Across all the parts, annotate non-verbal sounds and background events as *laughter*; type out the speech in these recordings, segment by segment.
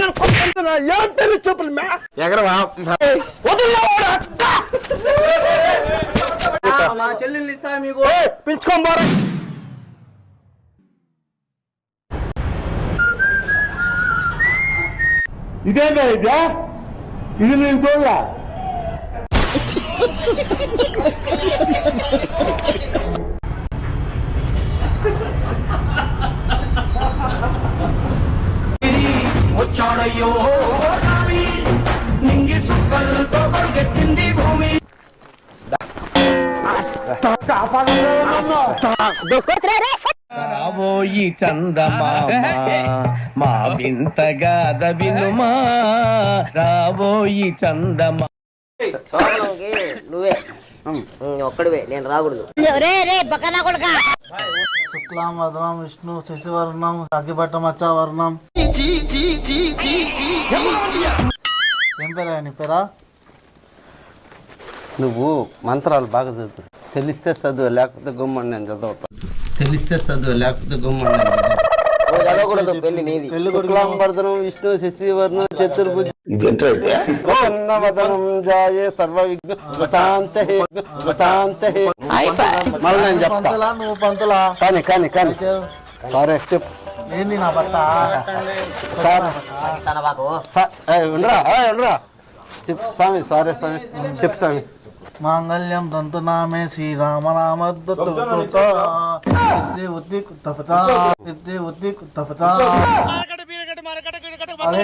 నన్ను కొట్టుకుంటున్నా ఏం పెళ్ళి చూపులు మే ఎగరవా? మా చెల్లెల్ని ఇస్తా మీకు. పిలుచుకొని పోరా. ఇదేందా ఇదే? ఇది నేను చూడలే *laughs* వచ్చాడయ్యో రావి నింగి సుక్కలతో పరిగెత్తింది భూమి. రాబోయి చందమామ మా వింతగాద వినుమా. రాబోయి చందమా నువ్వే. ఒక్కడివే నేను రాకూడదు. రే రే బకనా కొడుకా. శుక్లాం వదనం విష్ణు శశివర్ణం అగ్గిపట్టం వచ్చావర్ణం ఏం పేరా నీ పేరా? నువ్వు మంత్రాలు బాగా చదువుతావు తెలిస్తే చదువు లేకపోతే గుమ్మని నేను చదువుతా తెలిస్తే చదువు లేకపోతే గుమ్మని నేను చదువుతా చదవకూడదు పెళ్ళి నీది. శుక్లాంబర్ధనం విష్ణు శశివర్ణం చతుర్భుజ. వదనం జాయే సర్వ విఘ్న ప్రశాంత హే ప్రశాంత హే. మళ్ళీ నేను చెప్తా. పంతులా నువ్వు పంతులా. కానీ కానీ కానీ. సరే చెప్పు. ఏంది నా బట్ట సార్. తన బాకు సా- ఏయ్, ఉండరా ఏయ్, ఉండరా. చెప్పు స్వామి సారీ స్వామి. చెప్పు స్వామి. మాంగళ్యం కుత్తపత విద్య ఉద్ది కుత్తపత అదే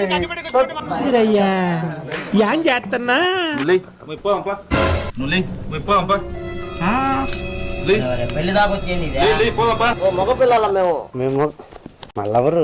పెళ్ళి దాకా వచ్చేది మగ పిల్లల మేము. మేము మళ్ళెవరు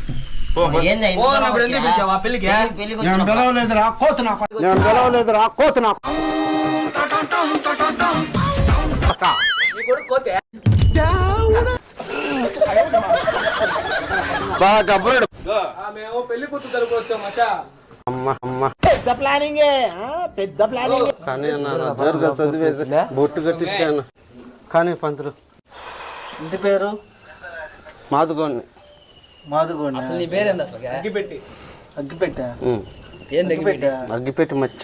నేను వచ్చినప్పుడు పిలవలేదు రా కోత నాకు నేను పిలవలేదు రా కోత నాకు. నీ కొడుకు కోతే బాగా గబ్బరుడు. ఆ, మేము పెళ్ళి కూతురు తరపు వచ్చాం మచ్చా అమ్మ అమ్మ. పెద్ద ప్లానింగే. ఆ, పెద్ద ప్లానింగ్. కానీ జోరుగా చదివేసి బొట్టు కట్టించాను. కానీ పంతులు ఇంటి పేరు? మాదుగోని మాదిగోండి. అసలు నీ పేరేంది అసలు? అగ్గిపెట్టి. అగ్గిపెట్ట. ఏంది అగ్గిపెట్టి? అగ్గిపెట్టి మచ్చ.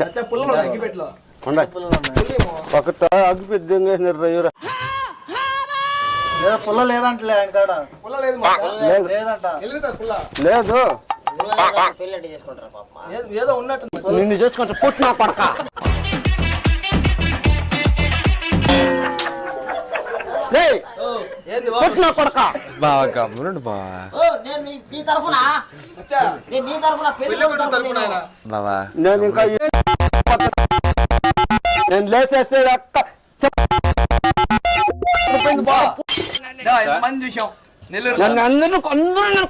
అగ్గిపెట్టిలో. ఉండ. ఒకట అగ్గిపెట్టి దొంగేసినారు రయ్యూరా పుల్ల లేదంటలే ఆయన కాడ. లేదు. లేదు. ఏదో ఉన్నట్టు నిన్ను చూసుకుంటే పుట్టిన పడక. ఏంది ఓ, పుట్టిన పడక బాగా గమ్మునుండు బావా. బావా. నేను ఇంకా ఏ- నేను లేచేసే అక్క. చూసాం? నెల్లూరు నన్ను అందరూ అందరూ నన్ను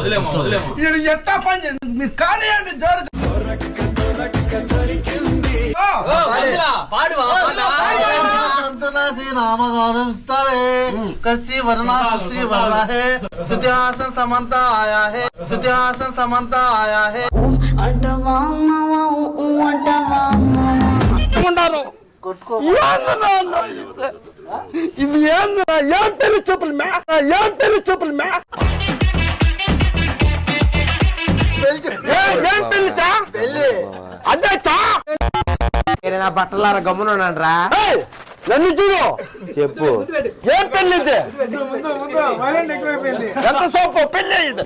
వీడు ఎట్టా పని చేయండి మీరు కానివ్వండి జోరు పాడువా संतना से नाम गानम तवे कसी वरना सुसी वरना है सिद्धासन समंता आया है सिद्धासन समंता आया है అంటవా అమ్మవా ఊ అంటవా అమ్మవా ఉన్నారు కొట్టుకో ఏంది నాన్న ఇది? ఇది ఏంది నా? ఏం పెళ్లి చూపులు మే ఏం పెళ్లి చూపులు మే ఏ- ఏం పెళ్ళి చా పెళ్ళి. అదే చా. నా బట్టలారా గమ్మునున్నాను రా నన్ను చూడు. చెప్పు. ఏం పెళ్ళి ఇది? ముందు ముందు వైలెంట్ ఎక్కువైపోయింది ఎంత సోపు పెళ్ళి ఇది.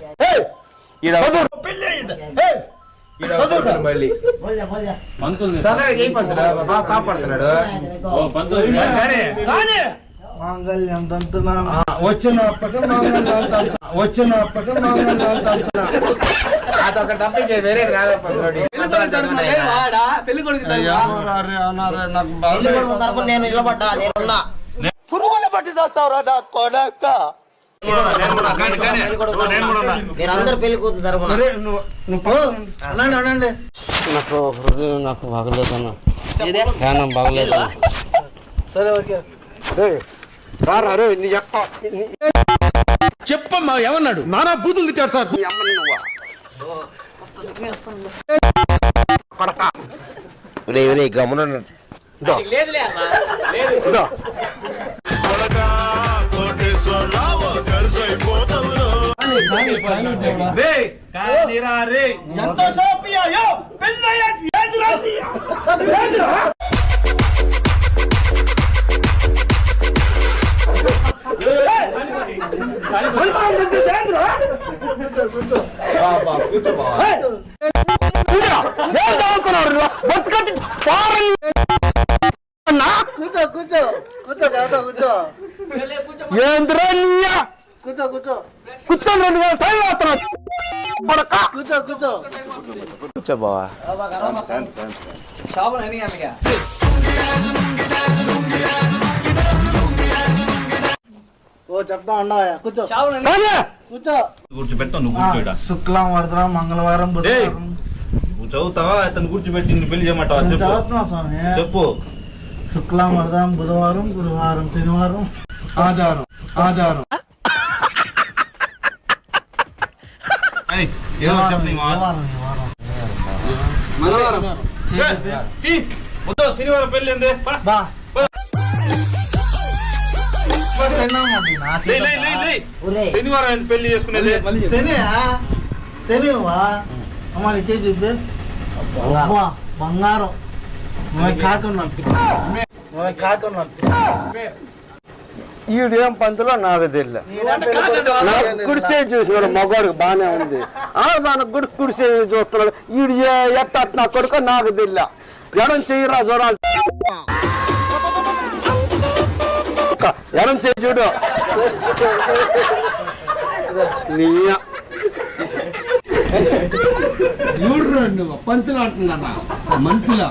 పెళ్ళి ఇది. మళ్ళీ. పంతులు కాపాడుతున్నాడు. కానీ. మాంగళ్యం తంతున? వచ్చినప్పటి మాంగళ్యం తంతున? వచ్చినప్పటి మాంగళ్యం తంతున? అదొక తప్పించే వేరే రాదప్ప పెళ్ళి కొడుకు నేను నిలబడ్డా నేనున్నా. పురుగుల పట్టి చేస్తావురా నా కొడక? పెళ్ళి కొడుకు తరపున మీరందరూ పెళ్ళి కూతురు తరపున. నాకు హృదయం నాకు బాగలేదన్న. ధ్యానం బాగలేదన్న. సరే ఓకే. నీ చెప్పమ్మా ఏమన్నాడు? నానా బూతులు తిట్టాడు సార్. నీ అమ్మని నువ్వా? రే రే గమనం ఇదో. కూర్చో. ఏం! చదువుతున్నావు రా? బతుకట్టి పారని అన్నా? కూర్చో కూర్చో. కూర్చో జాగ్రత్త కూర్చో. ఏందిరా నీయా కూర్చో కూర్చో. కూర్చొని రెండు వేల టైం అవుతున్నావు పడక. కూర్చో కూర్చో. కూర్చో బావా షాపులు ఎన్ని గంటలకి? ఓ చెప్తా ఉండవా కూర్చో. షాపులు కూర్చో. కూర్చోబెడతావు నువ్వు కూర్చోడా శుక్లం వరదరం మంగళవారం బుధవారం. నువ్వు చదువుతావా? అతను కూర్చోబెట్టి నిన్ను పెళ్ళి చేయమంటావా? నేను చెప్పు. చదువుతున్నా స్వామి. చెప్పు. శుక్లం వరదరం బుధవారం గురువారం శనివారం ఆధారం ఆధారం అని ఏదో చెప్పు నీ ఈ మాట. వారం, ఈ వారం. ఏ, తీ. వద్దు, శనివారం పెళ్ళి ఏంది? పద. బా. శనివారం పెళ్ళి చేసుకునేది. శని శని వా అమ్మ నీ చేతి చూపి. అబ్బా, బంగారం. ఈడు ఏం పంతులో నాకు తెలియదు. నీదేం పెళ్ళి కొడుకు? నాకు వాళ్ళకేం కుడి తెలియదా? చేయి చూసినాడు మగవాడికి బాగానే ఉంది. ఆ దానికి గుడి కుడి చేయి చూస్తున్నాడు. ఈడు ఏ- ఎట్ట అట్ట నా కొడుకు నాకు తెలియ ఎడం చెయ్యిరా చూడాలి ఎడం చేయి చూడు. నీ చూడరు నువ్వు పంచులు అంటున్నా మనుషులా?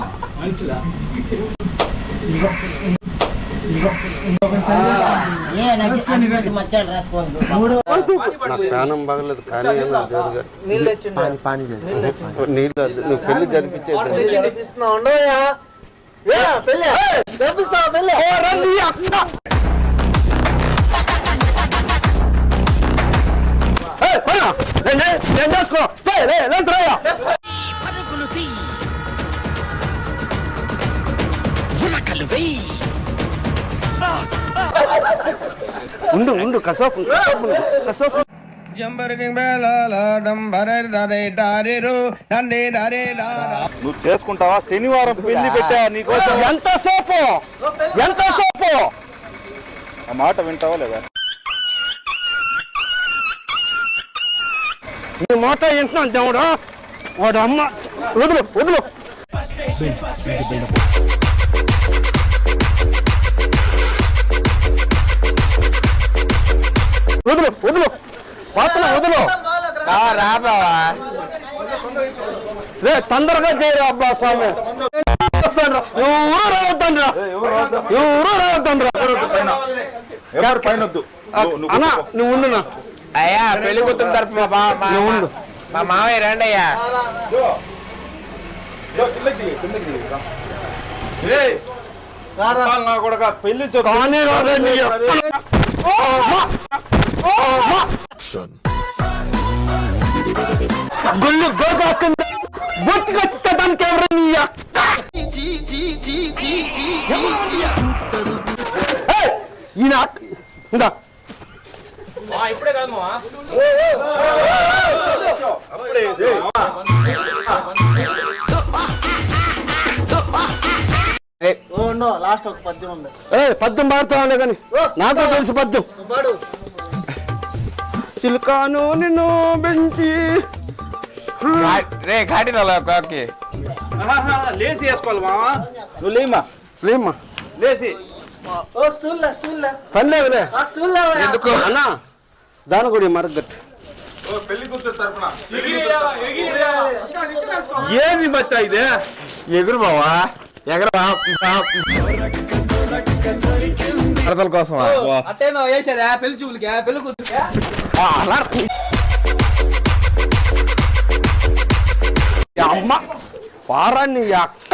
నాకు ప్రాణం బాగలేదు కానీ. నీళ్ళు. నువ్వు పెళ్ళి జరిపించేది. ఉండు ఉండు కసోపు కసోపు నువ్వు చేసుకుంటావా? శనివారం పెళ్ళి పెట్టా నీకోసం ఎంత సోపు? ఎంత సోపు? ఆ మాట వింటావా లేదా? నీ మాట వింటున్నాను దేవుడు? వాడు అమ్మ. వదులు వదులు. వదులు వదులు. వాతన వదులు. రా తొందరగా చేయరా అబ్బా స్వామి. ఎవరు రావద్దండ్రా? ఎవరు రావద్దండ్రా? ఎవరు పైన. అన్నా. నువ్వు ఉండునా అయ్యా పెళ్ళి కూతురు తరపు మా బావ మా- మావయ్య రండి అయ్యా. నా పెళ్ళి చూద్దాం. కానీ రాదే నీ అప్ప- ఓ, అమ్మా! ఓ, అమ్మా! గుళ్ళు గోగాకుంది గుర్తుకొచ్చడానికి ఎవరు నీ అక్క ఏయ్, అక్క- ఇందా అప్పుడే, ఉండో లాస్ట్ ఒక పద్యం ఉంది. ఏ పద్యం పాడుతావులే కానీ నాకు తెలుసు పద్యం. చిలుకాను నిన్ను పెంచి రే ఘాటిలో కాకి. లేసి వేసుకోవాలి నువ్వు లేమా లేమ్మా లేసి. ఓ స్టూల్ లే స్టూల్ లే పని లేదులే. ఎందుకు? అన్న దాని కూడా మరగట్టు. ఓ పెళ్ళి కూతురు తరపున. ఏది బచ్చా ఇదే? ఎగురు బావా ఎగర వరదల పెళ్ళి చూపులకే పెళ్ళి ఈ అమ్మ వారాన్ని అక్క.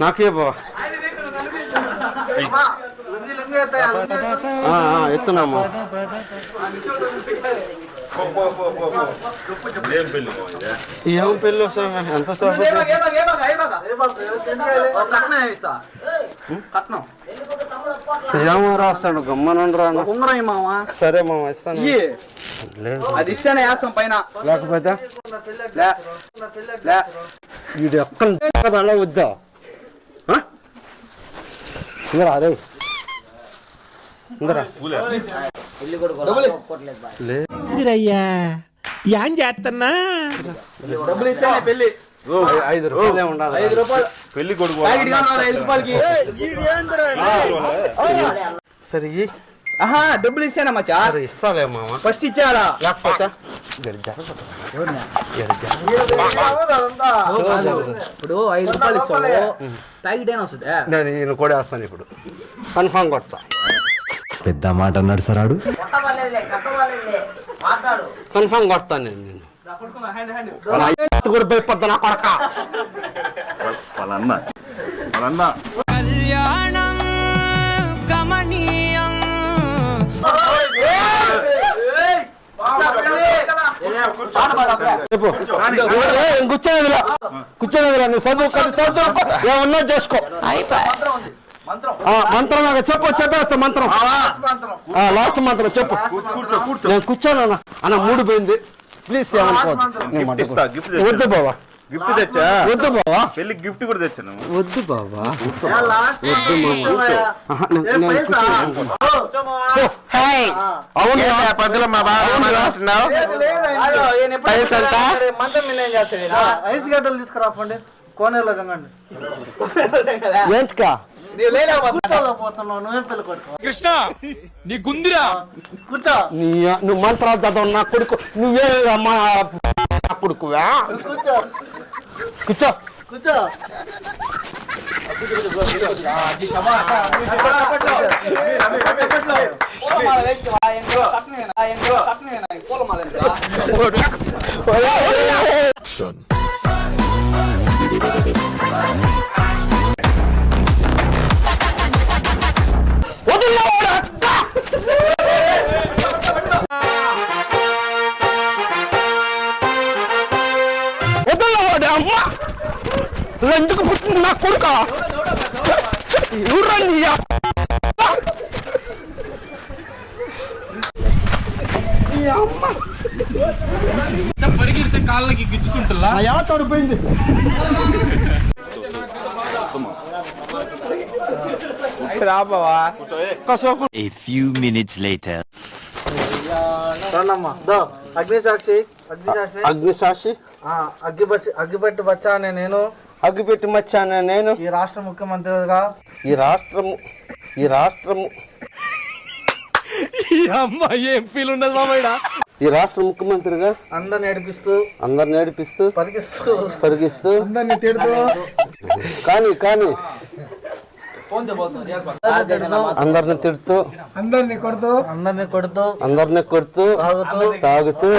నాకే బావ. ఎత్తున్నాము. ఏం పెళ్ళి వస్తాం ఎంత ఏమో రాస్తాడు గమ్మనండి రాను ఉంగరం మామ సరే మామ ఇస్తాను అది ఇస్తేనే వేస్తాం పైన. లేకపోతే. వీడు ఎక్కడ అలా వద్దా? ఆ? డబ్బులు ఇస్తేనే పెళ్ళి ఐదు రూపాయలే ఉండాలి. ఐదు రూపాయలు. పెళ్ళి కొడుకు ఐదు రూపాయలకి. సరే. ఆహా డబ్బులు ఇస్తేనే మచ్చా? ఇస్తాలే మామ. ఫస్ట్ ఇచ్చారా. ఇప్పుడు ఐదు రూపాయలు ఇస్తావు. ప్యాకెట్ అయినా వస్తుంది? నేను కూడా వేస్తాను ఇప్పుడు. కన్ఫామ్ కొడతా. పెద్ద మాట అన్నాడు సరాడు కన్ఫామ్ కొడతాను నేను నేను భయపడ్డా కొడక. కళ్యాణం కమనీయం చెప్పు. ఏ, కూర్చోలేదురా కూర్చోలేదురా నువ్వు చదువు కదా, చదువు ఏమన్నా చేసుకో. ఆ, మంత్రం. చెప్పు చెప్పేస్తా మంత్రం. ఆ, లాస్ట్ మంత్రం. చెప్పు. నేను కూర్చోను అన్న అన్న మూడు పోయింది. ప్లీజ్ ఏమనుకోవద్దు. వద్దు బావా. గిఫ్ట్ తెచ్చా? వద్దు బావా. పెళ్ళి గిఫ్ట్ కూడా తెచ్చాను వద్దు బావా. వద్దు. ఓ, అవును పద్దులో మా బాగా తీసుకురాపండి. కోనేరులో ఏంటికా? కృష్ణ నీ గుందిరా. కూర్చో. నీ నువ్వు మంత్రాలు చదవ నా కొడుకు నువ్వే మా కొడుకువా? కూర్చో. కూర్చో. ఎందుకు పుట్టింది నా కొడుక ఎవరా నీ అక్క? ఈ అమ్మ. నా యావ తడిపోయింది రాబావా A few minutes later. రండమ్మా దో అగ్ని సాక్షి అగ్ని సాక్షి అగ్ని సాక్షి ఆ, అగ్గిపట్టి అగ్గిపెట్టి బచ్చా అనే నేను అగ్గిపెట్టి మచ్చాను నేను? ఈ రాష్ట్ర ముఖ్యమంత్రిగా. ఈ రాష్ట్రము ఈ రాష్ట్రము. ఈ రాష్ట్ర ముఖ్యమంత్రిగా అందరిని నడిపిస్తూ అందరిని నడిపిస్తూ పరిగిస్తూ పరిగిస్తూ అందరిని తిడుతూ. కానీ కానీ అందరిని తిడుతూ. అందరిని కొడుతూ. అందరిని కొడుతూ. అందరిని కొడుతూ. తాగుతూ. తాగుతూ.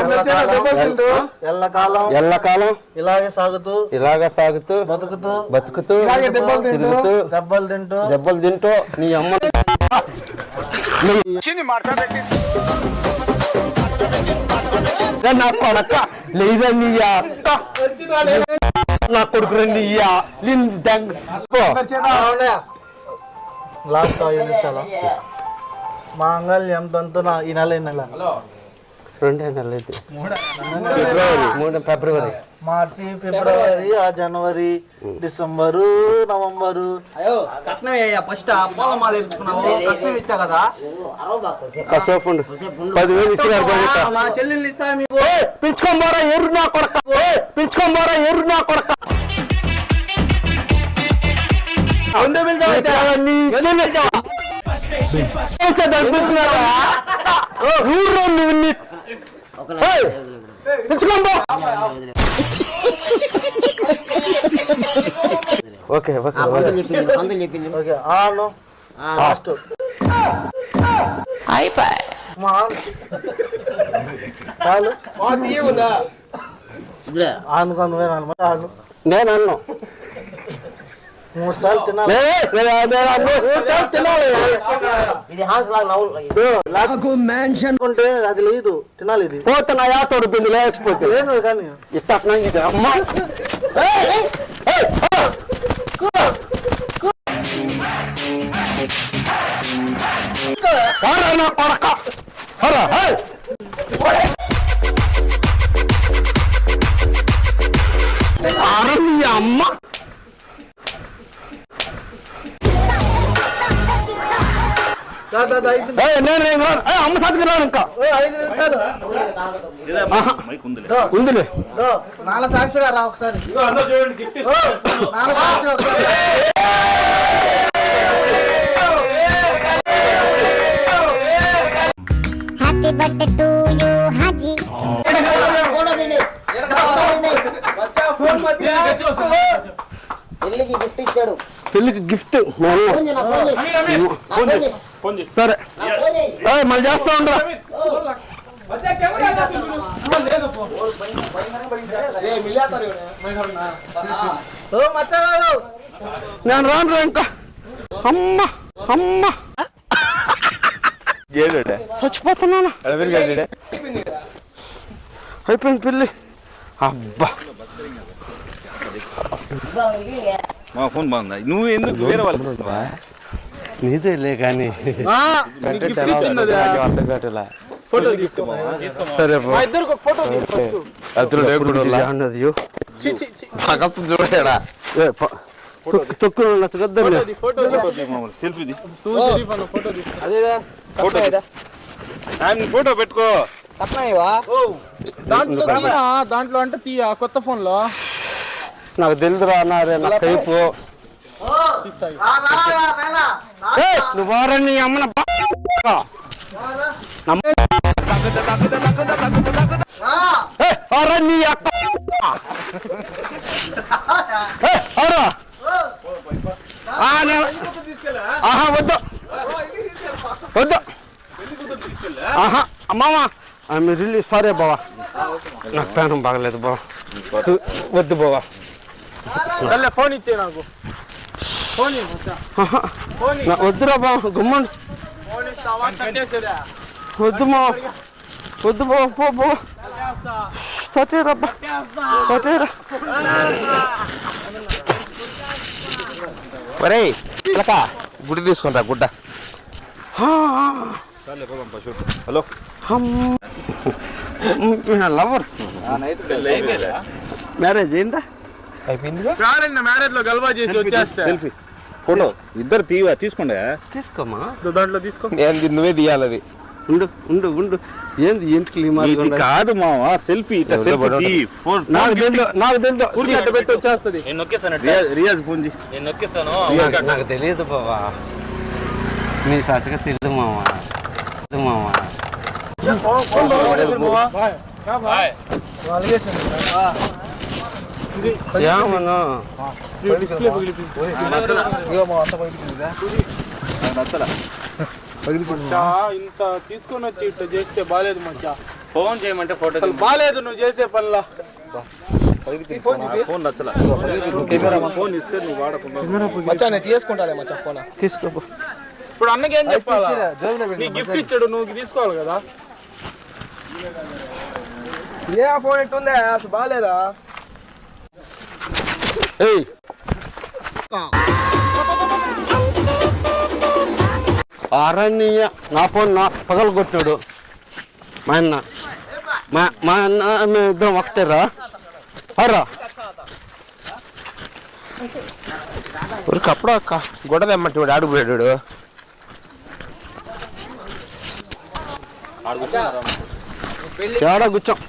ఎల్లకాలం. ఎల్లకాలం. ఇలాగే సాగుతూ. ఇలాగా సాగుతూ. బతుకుతూ. బతుకుతూ. తిరుగుతూ. దెబ్బలు తింటూ. దెబ్బలు తింటూ. నీ అమ్మ నా కొడక. లేదా నీ అక్క. నా కొడుకు రండి లాస్ట్ ఐదు నిమిషాల మాంగళ్యం తంతున ఈ నెల ఈ నెల. రెండే నెలలు అయితే. ఫిబ్రవరి. మూడు ఫిబ్రవరి. మార్చి ఫిబ్రవరి ఆ జనవరి డిసెంబరు నవంబరు. అయ్యో కట్నం అయ్యా ఫస్ట్. అప్పాల మాల వేసుకున్నావు. కట్నం ఇస్తా కదా? కాసేపు ఉండు. పదివేలు ఇస్తున్నారు పోరా ఎర్రు నా కొడక. పిలుచుకొని పోరా ఎర్రు నా కొడక. Okay okay okay. ఆను. లాస్ట్ అనమాట ఆను. నేను అన్ను. మూడు సార్లు తినాలి ఇది హాన్స్ లాగా నవ్వు అనుకుంటే అది లేదు తినాలి ఇది పోతే నా యాత ఉడిపింది లేకపోతే లేదు కానీ ఇది అమ్మ ఉందిలే దో, నాన్న సాక్షిగా రా ఒకసారి. Happy birthday to you Haji పెళ్ళికి గిఫ్ట్ ఇచ్చాడు. పెళ్ళికి గిఫ్ట్. సరే. మళ్ళీ చేస్తా ఉండరా నేను రాను రా ఇంకా. అమ్మ అమ్మ. చచ్చిపోతున్నాను? అయిపోయింది పెళ్ళి అబ్బా. మా ఫోన్ బాగుందా? నువ్వు ఎందుకు వేరే వాళ్ళు నీదేలే కానీ. సరే సెల్ఫీ ఫోటో ఆయన ఫోటో పెట్టుకో. దాంట్లో దాంట్లో అంటే తీయ? కొత్త ఫోన్లో నాకు తెలుదురా అన్నారే నా కైపు ఏయ్, నువ్వు అమ్మన బా- నీ అక్క ఏయ్, ఆహా వద్దు వద్దు ఆహా అమ్మామ మీరు రిలీజ్ సరే బావా నాకు ప్రాణం బాగలేదు బావా వద్దు బావా ఫోన్ ఇచ్చే నాకు ఫోన్ వద్దురా బావా గుమ్మండి వద్దు మా వద్దు బా పో ఒరేయ్ పిలక. గుడ్డ తీసుకుంటా గుడ్డ. హలో. లవర్స్ మ్యారేజ్ ఏంటా అయిపోయిందిగా? మ్యారేజ్లో గల్వా చేసి వచ్చేస్తా. సెల్ఫీ ఫోటో ఇద్దరు తీవ? తీసుకోండి? తీసుకోమా? దాంట్లో తీసుకో. నువ్వే తీయాలి అది ఉండు ఉండు ఉండు. ఏంది ఇంటికి ఇది కాదు మావా సెల్ఫీ ఇట్లా సెల్ఫీ పడవట. తీ ఫోన్ నాకు తెలుసు నాకు తెలుసు ఊరికి అట్ట పెట్టి వచ్చేస్తుంది. రియాజ్ రియాజ్ ఫోన్ చేసి నాకు- నాకు తెలియదు బావా. నీ సచ్చగా తెలియదు మావా. తెలియదు మావా. ఏమన్నా? ఇంత తీసుకొని వచ్చి ఇట్లా చేస్తే బాగాలేదు మచ్చా. ఫోన్ చేయమంటే ఫోటో అసలు బాగాలేదు నువ్వు చేసే పనిలా. ఫోన్ నచ్చల. ఫోన్ ఇస్తే నువ్వు వాడకుండా మచ్చా నేను తీసుకుంటాలే మచ్చా ఫోన్. తీసుకో ఇప్పుడు అన్నకి ఏం చెప్పాలా? నీ గిఫ్ట్ ఇచ్చాడు నువ్వు తీసుకోవాలి కదా. ఏ ఫోన్ ఎట్టుందే? అసలు బాగాలేదా ఏయ్. అరణ్య నా ఫోన్ నా పగలు కొట్టినాడు మా అన్న. మా మా అన్న మేము ఇద్దరం ఒకటేరా అరా ఊరికి అప్పుడు అక్క. గుడ్డ తెమ్మంటే వాడు ఆడుకుపోయాడు తేడా కూర్చోం.